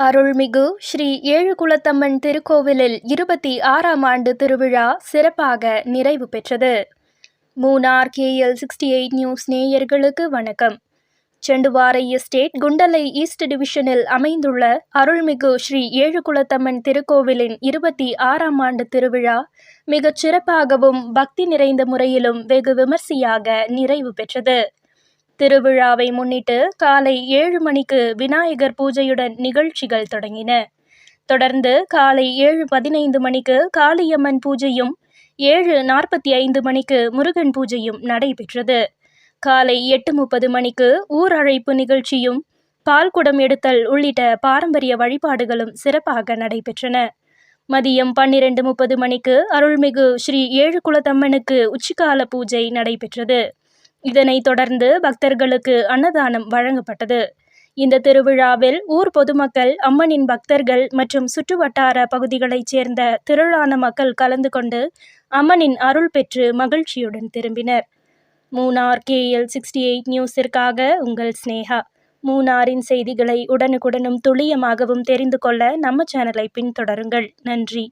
அருள்மிகு ஸ்ரீ ஏழுகுலத்தம்மன் திருக்கோவிலில் இருபத்தி ஆறாம் ஆண்டு திருவிழா சிறப்பாக நிறைவு பெற்றது. Munnar KL sixty eight news நேயர்களுக்கு வணக்கம். செண்டுவாரை எஸ்டேட் குண்டலை ஈஸ்ட் டிவிஷனில் அமைந்துள்ள அருள்மிகு ஸ்ரீ ஏழுகுலத்தம்மன் திருக்கோவிலின் இருபத்தி ஆறாம் ஆண்டு திருவிழா மிகச் சிறப்பாகவும் பக்தி நிறைந்த முறையிலும் வெகு விமர்சையாக நிறைவு பெற்றது. திருவிழாவை முன்னிட்டு காலை ஏழு மணிக்கு விநாயகர் பூஜையுடன் நிகழ்ச்சிகள் தொடங்கின. தொடர்ந்து காலை ஏழு பதினைந்து மணிக்கு காளியம்மன் பூஜையும் ஏழு நாற்பத்தி ஐந்து மணிக்கு முருகன் பூஜையும் நடைபெற்றது. காலை எட்டு முப்பது மணிக்கு ஊர் அழைப்பு நிகழ்ச்சியும் பால்குடம் எடுத்தல் உள்ளிட்ட பாரம்பரிய வழிபாடுகளும் சிறப்பாக நடைபெற்றன. மதியம் பன்னிரண்டு முப்பது மணிக்கு அருள்மிகு ஸ்ரீ ஏழு குலத்தம்மனுக்கு உச்சிக்கால பூஜை நடைபெற்றது. இதனைத் தொடர்ந்து பக்தர்களுக்கு அன்னதானம் வழங்கப்பட்டது. இந்த திருவிழாவில் ஊர் பொதுமக்கள் அம்மனின் பக்தர்கள் மற்றும் சுற்றுவட்டார பகுதிகளைச் சேர்ந்த திரளான மக்கள் கலந்து கொண்டு அம்மனின் அருள் பெற்று மகிழ்ச்சியுடன் திரும்பினர். மூனார் கேஎல் சிக்ஸ்டி எயிட் நியூஸிற்காக உங்கள் ஸ்னேகா. மூனாரின் செய்திகளை உடனுக்குடனும் துல்லியமாகவும் தெரிந்து கொள்ள நம்ம சேனலை பின்தொடருங்கள். நன்றி.